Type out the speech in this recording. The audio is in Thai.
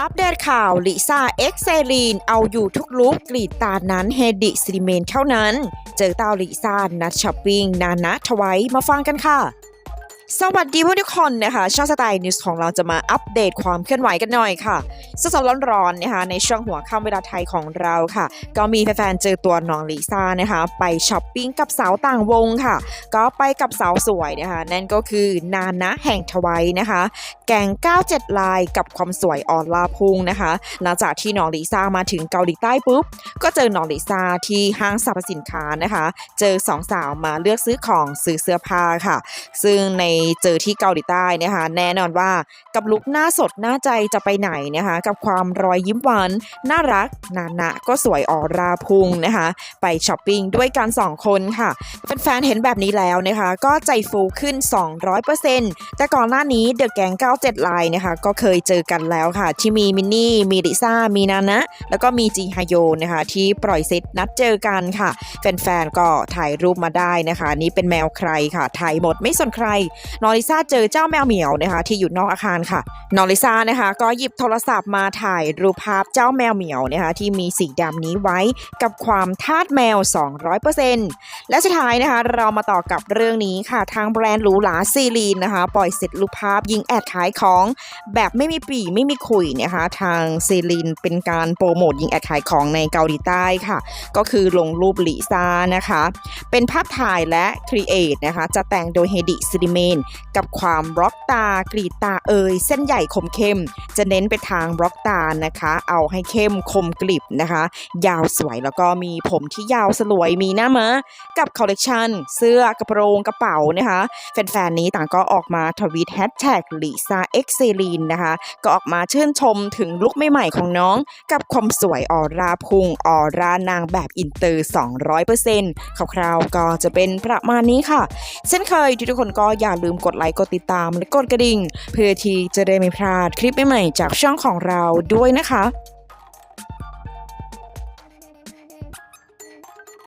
อัปเดตข่าว ลิซ่า เอ็กเซรีน เอาอยู่ทุกลุกกรีดตานั้นเฮดิซิลิเมนเท่านั้น เจอเต้าลิซ่า นัดช้อปปิ้ง นานะทไว้มาฟังกันค่ะ สวัสดีพวกทุกคนนะคะช่องสไตล์นิวส์ของเราจะมาอัปเดตความเคลื่อนไหวกันหน่อยค่ะสดๆร้อนๆนะคะในช่วงหัวค่ำเวลาไทยของเราค่ะ ก็มีแฟนๆเจอตัวน้องลิซ่านะคะไปช้อปปิ้งกับสาวต่างวงค่ะ ก็ไปกับสาวสวยนะคะนั่นก็คือนานะแห่งทไว้นะคะ แกง 97 ลายกับความสวยออนลาพุงนะคะ หลังจากที่น้องลิซ่ามาถึงเกาหลีใต้ปุ๊บก็เจอน้องลิซ่าที่ห้างสรรพสินค้านะคะ เจอสองสาวมาเลือกซื้อของซื้อเสื้อผ้าค่ะ ซึ่งในเจอที่เกาหลีใต้นะคะ แน่นอนว่ากับลุคหน้าสดหน้าใจจะไปไหนนะคะ กับความรอยยิ้มหวานน่ารักนานะก็สวยออราพุงนะคะ ไปช้อปปิ้งด้วยกันสองคนค่ะแฟนๆเห็นแบบนี้แล้วนะคะ ก็ใจฟูขึ้น 200%แต่ก่อนหน้านี้เดอะแกง97 ลายนะคะ ก็เคยเจอกันแล้วค่ะ ที่มีมินนี่ มีลิซ่า มีนานะ แล้วก็มีจีฮายโยนะคะ ที่ปล่อยเซตนัดเจอกันค่ะ แฟนๆก็ถ่ายรูปมาได้นะคะ นี่เป็นแมวใครค่ะถ่ายหมดไม่สนใครนอริซาเจอเจ้าแมวเหมียวนะคะ ที่อยู่นอกอาคารค่ะ นอริซานะคะ ก็หยิบโทรศัพท์มาถ่ายรูปภาพเจ้าแมวเหมียวนะคะ ที่มีสีดำนี้ไว้กับความทาสแมว 200%และสุดท้ายนะคะ เรามาต่อกับเรื่องนี้ค่ะ ทางแบรนด์หรูหราซีลีนนะคะ ปล่อยเสร็จรูปภาพยิงแอดขายของ แบบไม่มีปีไม่มีขุยนะคะ ทางซีลีนเป็นการโปรโมทยิงแอดขายของในเกาหลีใต้ค่ะ ก็คือลงรูปลิซ่านะคะ เป็นภาพถ่ายและครีเอทนะคะ จะแต่งโดยเฮดิซิลิเมน กับความบล็อกตากรีดตาเอยเส้นใหญ่คมเข้ม จะเน้นไปทางบล็อกตานะคะ เอาให้เข้มคมกริบนะคะ ยาวสวยแล้วก็มีผมที่ยาวสลวยมีหน้าม้ากับคอลเลกชันเสื้อกระโปรงกระเป๋านะคะแฟนๆนี้ต่างก็ออกมาทวีตแฮชแท็กลิซ่าเอ็กเซลีนนะคะ ก็ออกมาชื่นชมถึงลุคใหม่ๆของน้อง กับความสวยออร่าพุงออร่านางแบบอินเตอร์ 200%คร่าวๆก็จะเป็นประมาณนี้ค่ะ เช่นเคยทุกคนก็อย่าลืมกดไลค์กดติดตามและกดกระดิ่ง เพื่อที่จะได้ไม่พลาดคลิปใหม่ๆจากช่องของเราด้วยนะคะ